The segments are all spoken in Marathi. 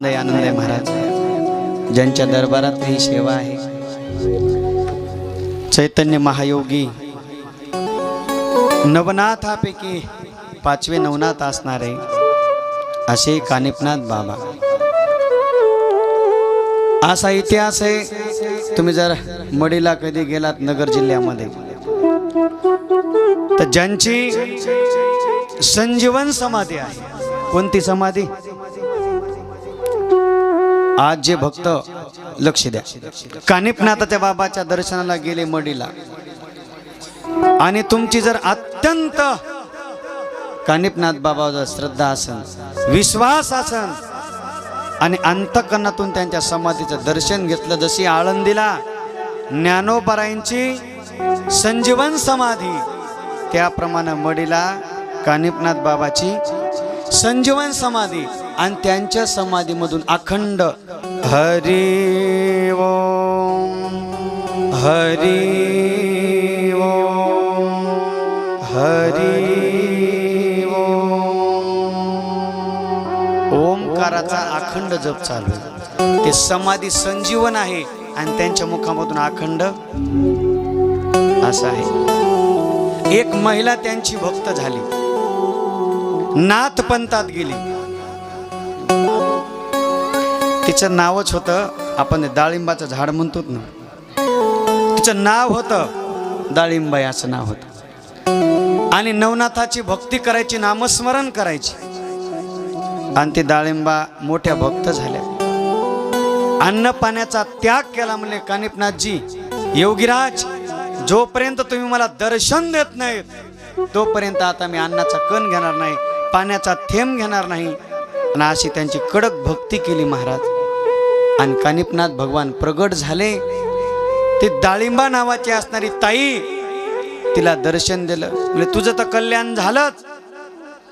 आनंद आहे, महाराज. ज्यांच्या दरबारात ही सेवा आहे. चैतन्य महायोगी नवनाथापैकी पाचवे नवनाथ असणारे असे कानिपनाथ बाबा. असा इतिहास आहे तुम्ही जर मडीला कधी गेलात नगर जिल्ह्यामध्ये तर ज्यांची संजीवन समाधी आहे कोणती समाधी? आज जे भक्त लक्ष द्या. कानिपनाथाच्या बाबाच्या दर्शनाला गेले मडीला. आणि तुमची जर अत्यंत कानिपनाथ बाबाचा श्रद्धा असन विश्वास असन आणि अंतकरणातून त्यांच्या समाधीचं दर्शन घेतलं जशी आळंदीला ज्ञानोबरायांची संजीवन समाधी त्याप्रमाणे मडीला कानिपनाथ बाबाची संजीवन समाधी आणि त्यांच्या समाधीमधून अखंड हरी ओम हरी ओम हरी ओम. ओमकाराचा अखंड जप चालू. ते समाधी संजीवन आहे आणि त्यांच्या मुखामधून अखंड असं आहे. एक महिला त्यांची भक्त झाली. नाथ पंथात गेली. तिचं नावच होतं आपण ते डाळिंबाचं झाड म्हणतो ना. तिचं नाव होतं डाळिंबा याचं नाव होतं. आणि नवनाथाची भक्ती करायची नामस्मरण करायची. आणि ते डाळिंबा मोठ्या भक्त झाल्या. अन्न पाण्याचा त्याग केला म्हणले कानिपनाथजी योगीराज जोपर्यंत तुम्ही मला दर्शन देत नाहीत तोपर्यंत आता मी अन्नाचा कण घेणार नाही पाण्याचा थेंब घेणार नाही. आणि अशी त्यांची कडक भक्ती केली महाराज. आणि कानिपनाथ भगवान प्रगट झाले. ते डाळिंबा नावाची असणारी ताई तिला दर्शन दिलं. म्हणजे तुझं तर कल्याण झालंच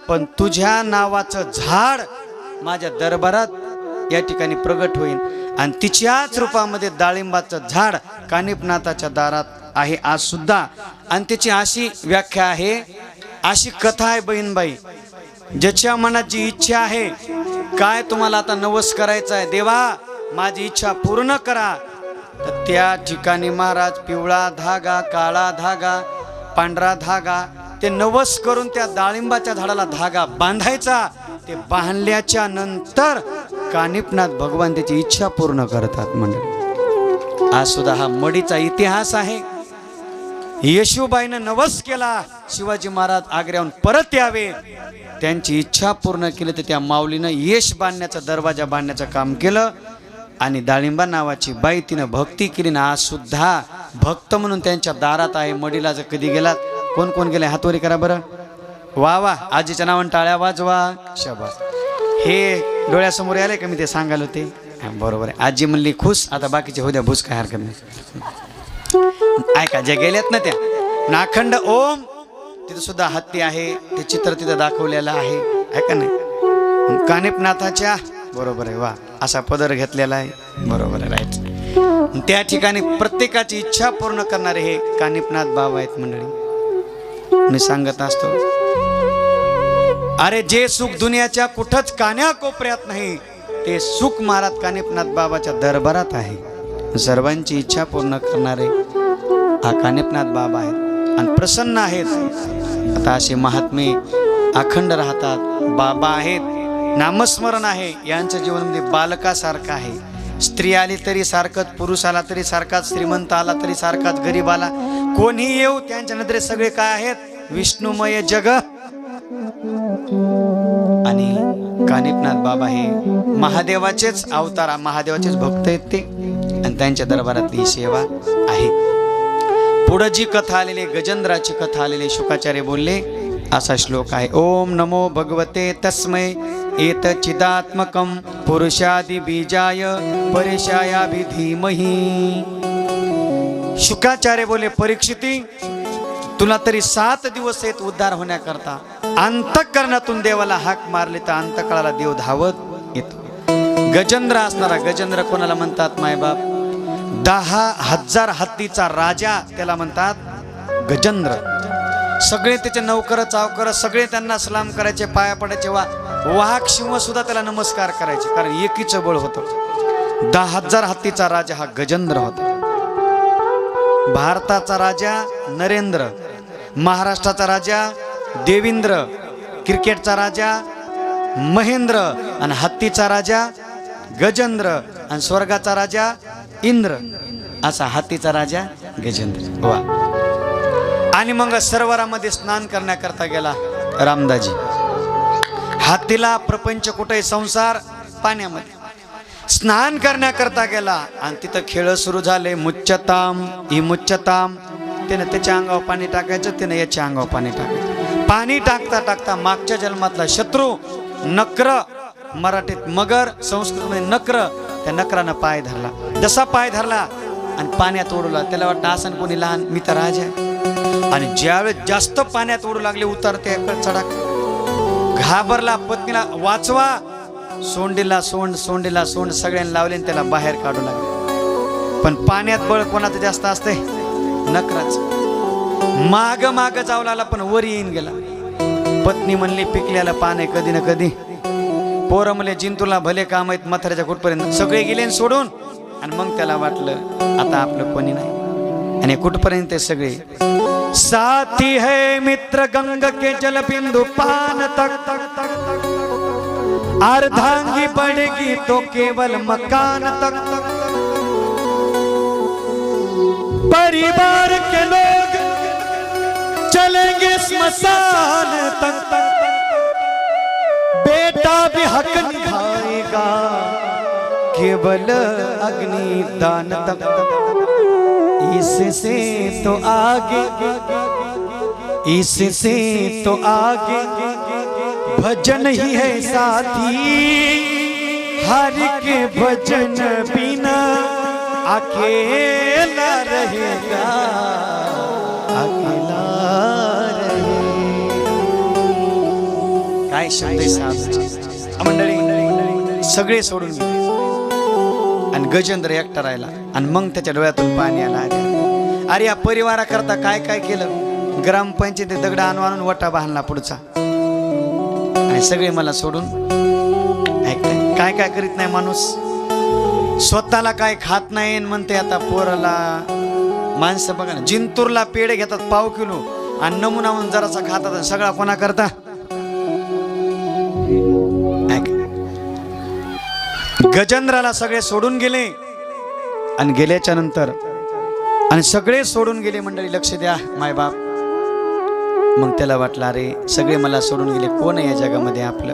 पण तुझ्या नावाचं झाड माझ्या दरबारात या ठिकाणी प्रगट होईल आणि तिच्याच रूपामध्ये डाळिंबाचं झाड कानिपनाथाच्या दारात आहे आज सुद्धा. आणि त्याची अशी व्याख्या आहे अशी कथा आहे बहीणबाई ज्याच्या मनात जी इच्छा आहे काय तुम्हाला आता नवस करायचं आहे देवा? माझी इच्छा पूर्ण करा. तर त्या ठिकाणी महाराज पिवळा धागा काळा धागा पांढरा धागा ते नवस करून त्या डाळिंबाच्या झाडाला धागा बांधायचा. ते बांधल्याच्या नंतर कानिपनाथ भगवान त्याची इच्छा पूर्ण करतात म्हणजे आज सुद्धा हा मडीचा इतिहास आहे. येशूबाईनं नवस केला. शिवाजी महाराज आग्र्याहून परत यावे. त्यांची इच्छा पूर्ण केली तर त्या माऊलीनं यश बांधण्याचा दरवाजा बांधण्याचं काम केलं. आणि डाळिंबा नावाची बाई तिनं भक्ती केली ना आज सुद्धा भक्त म्हणून त्यांच्या दारात आहे. मडीला जर कधी गेलात कोण कोण गेले? हातवरी करा बरं. वा वा आजीच्या नावानं टाळ्या वाजवा. शबा हे डोळ्यासमोर आले का मी ते सांगायला होते? बरोबर आहे. आजी म्हणली खुश आता बाकीचे होऊ द्या भूस काय हरकत नाही. ऐका जे गेल्यात ना त्या नाखंड ओम तिथं सुद्धा हत्ती आहे. ते चित्र तिथं दाखवलेलं आहे. ऐका नाही कानिपनाथाच्या बरोबर आहे. वा असा पदर घेतलेला आहे. बरोबर आहे राईट त्या ठिकाणी प्रत्येकाची इच्छा पूर्ण करणारे हे कानिपनाथ बाबा आहेत मंडळी. मी सांगत असतो अरे जे सुख दुनियाच्या कुठंच कान्या कोपऱ्यात नाही ते सुख महाराज कानिपनाथ बाबाच्या दरबारात आहे. सर्वांची इच्छा पूर्ण करणारे हा कानिपनाथ बाबा आहेत. आणि प्रसन्न आहेत. आता असे महात्मे अखंड राहतात. बाबा आहेत. नामस्मरण आहे. यांचं जीवन म्हणजे बालकासारखं आहे. स्त्री आली तरी सारखंच पुरुष आला तरी सारखाच श्रीमंत आला तरी सारखाच गरीब आला. कोणी येऊ त्यांच्या नजरे सगळे काय आहेत? विष्णुमय जग. आणि कानिपनाथ बाबा हे महादेवाचेच अवतार महादेवाचेच भक्त आहेत ते. आणि त्यांच्या दरबारात ही सेवा आहे. पुढं जी कथा आलेली गजेंद्राची कथा आलेली शुकाचार्य बोलले असा श्लोक आहे. ओम नमो भगवते तस्मै एत चिदात्मकम पुरुषादि बीजाय परिशायाभि धीमही शुकाचार्य बोले परीक्षिती तुला तरी सात दिवस येत उद्धार होण्याकरता. अंतकरणातून देवाला हाक मारले तर अंतकाळाला देव धावत येतो. गजेंद्र असणारा गजेंद्र कोणाला म्हणतात मायबाप दहा हजार हत्तीचा राजा त्याला म्हणतात गजेंद्र. सगळे त्याचे नौकर चावकर सगळे त्यांना सलाम करायचे पाया पडायचे. वा वाहक सिंह सुद्धा त्याला नमस्कार करायचे कारण एकीचं बळ होतं. दहा हजार हत्तीचा राजा हा गजेंद्र होता. भारताचा राजा नरेंद्र महाराष्ट्राचा राजा देवेंद्र क्रिकेटचा राजा महेंद्र आणि हत्तीचा राजा गजेंद्र आणि स्वर्गाचा राजा इंद्र. असा हत्तीचा राजा गजेंद्र. वा. आणि मग सरोवरामध्ये स्नान करण्याकरता गेला रामदाजी. हातीला प्रपंच कुठे संसार पाण्यामध्ये. स्नान करण्याकरता गेला आणि तिथं खेळ सुरू झाले. मुच्चताम ही मुच्चताम. त्याने त्याच्या अंगावर पाणी टाकायचं त्याने याच्या अंगावर पाणी टाकायचं. पाणी टाकता टाकता मागच्या जन्मातला शत्रू नक्र मराठीत मगर संस्कृतमध्ये नक्र त्या नकरानं पाय धरला. जसा पाय धरला आणि पाण्यात ओढला. त्याला वाटतं आसन कोणी लहान मी तर राजा आहे. आणि ज्यावेळेस जास्त पाण्यात ओढू लागले उतरते चढाक. घाबरला पत्नीला वाचवा. सोंडीला सोंड सोंडीला सोंड सगळ्यांनी लावले आणि त्याला बाहेर काढू लागले. पण पाण्यात बळ कोणाचं जास्त असते? नकराच. माग माग जाऊ लागला पण वर येईन गेला. पत्नी म्हणली पिकल्याला पान कधी ना कधी. पोरं म्हणले जिंतूला भले काम आहेत मथाऱ्याच्या कुठपर्यंत. सगळे गेले आणि सोडून. आणि मग त्याला वाटलं आता आपलं कोणी नाही. आणि कुठपर्यंत ते सगळे साथी है मित्र गंग के जल बिंदु पान तक। अर्धांगी पड़ेगी तो केवल मकान तक। परिवार के लोग चलेंगे स्मशान तक। बेटा भी हक निभाएगा, केवल अग्नि दान तक। इससे तो आगे, इससे तो आगे भजन ही है साथी। हर के भजन बिना अकेला रहेगा। अकेला रहेगा। काय शब्द साहेब आणि गजेंद्र एकटा राहिला. आणि मग त्याच्या डोळ्यातून पाणी आला अरे या परिवाराकरता काय काय केलं? ग्रामपंचायती दगड आणून आणून वटा बांधला पुढचा. आणि सगळे मला सोडून ऐकताय. काय काय करीत नाही माणूस? स्वतःला काय खात नाही म्हणते आता पोराला माणसं बघा ना जिंतूरला पेढे घेतात पाव किलो आणि नमुना म्हणून जरासा खातात सगळा कोणा करता? गजेंद्राला सगळे सोडून गेले आणि गेल्याच्यानंतर आणि सगळे सोडून गेले मंडळी लक्ष द्या मायबाप मग त्याला वाटलं अरे सगळे मला सोडून गेले कोण आहे या जगामध्ये आपलं?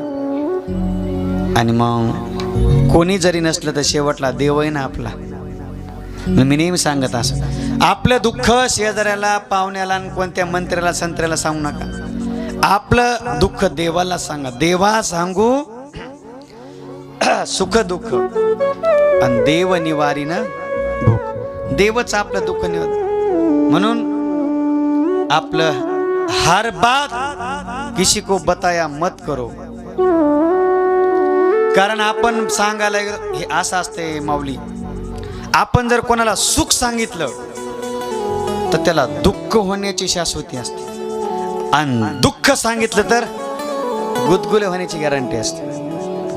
आणि मग कोणी जरी नसलं तर शेवटला देव आहे ना आपला. मग मी नेहमी सांगत असं आपलं दुःख शेजाऱ्याला पाहुण्याला आणि कोणत्या मंत्र्याला संत्र्याला सांगू नका. आपलं दुःख देवाला सांगा. देवा सांगू सुख दुःख आणि देव निवारीनं भूक देवच आपलं दुःख निवार म्हणून आपलं हर बात किसी को बताया मत करो. कारण आपण सांगायला हे असं असते माऊली. आपण जर कोणाला सुख सांगितलं तर त्याला दुःख होण्याची शाश्वती असते. आणि दुःख सांगितलं तर गुदगुले होण्याची गॅरंटी असते.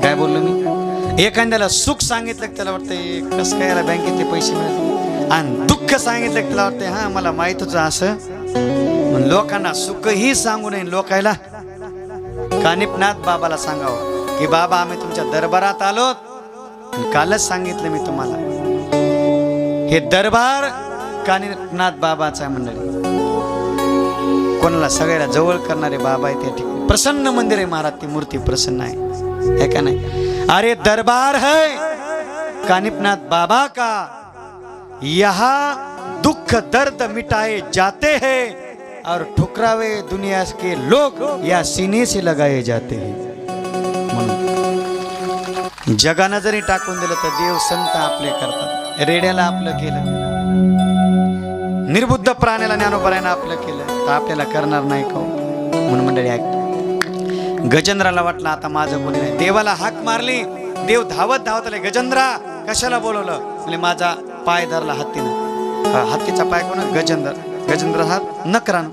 काय बोललो मी? एखाद्याला सुख सांगितलं की त्याला वाटतंय कसं काय याला बँकेतले पैसे मिळत आणि दुःख सांगितलं की त्याला वाटतंय हा मला माहीत होतं असं. लोकांना सुखही सांगू नये लोकायला कानिपनाथ बाबाला सांगावं की बाबा आम्ही तुमच्या दरबारात आलो कालच सांगितलं मी तुम्हाला. हे दरबार कानिपनाथ बाबाचा आहे मंडळी. कोणाला सगळ्याला जवळ करणारे बाबा आहे त्या ठिकाणी. प्रसन्न मंदिर आहे महाराज ती मूर्ती प्रसन्न आहे. का नाही? अरे दरबार है कानिपनाथ बाबा का। यहाँ दुख दर्द मिटाए जाते हैं और ठुकरावे दुनिया के लोग या सीने से लगाए जाते हैं। म्हणून जगानं जरी टाकून दिलं तर देव संत आपले करतात। रेड्याला आपलं केलं। निर्बुद्ध प्राण्याला ज्ञानोबरायनं आपलं केलं तर आपल्याला करणार नाही का म्हणून मंडळी ऐकतो गजेंद्राला वाटलं आता माझं कोणी नाही देवाला हाक मारली. देव धावत धावत आले गजेंद्रा कशाला बोलवलं? म्हणजे माझा पाय धरला हत्तीनं. हत्तीचा पाय कोण गजेंद्र. गजेंद्र हात नकरान.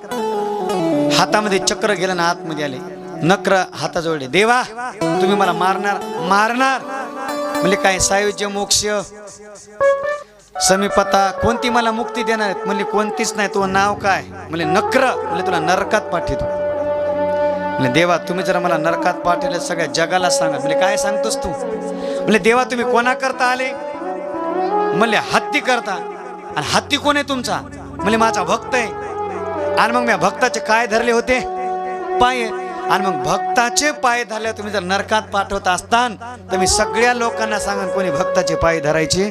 हातामध्ये चक्र गेलं ना आतमध्ये आले. नक्र हाताजवळ देवा तुम्ही मला मारणार? मारणार? म्हणजे काय सायुज्य मोक्ष? समीपता कोणती मला मुक्ती देणार म्हणजे कोणतीच नाही. तुझं नाव काय? म्हणजे नक्र. म्हणजे तुला नरकात पाठवतो म्हणजे देवा तुम्ही जर मला नरकात पाठवले सगळ्या जगाला सांगा. म्हणजे काय सांगतोस तू? म्हणजे देवा तुम्ही कोणा करता आले? म्हणले हत्ती करता. आणि हत्ती कोण आहे तुमचा? म्हणजे माझा भक्त आहे. आणि मग मी भक्ताचे काय धरले होते. पाय आणि मग भक्ताचे पाय धरले तुम्ही जर नरकात पाठवत असतान तर मी सगळ्या लोकांना सांगा कोणी भक्ताचे पाय धरायचे.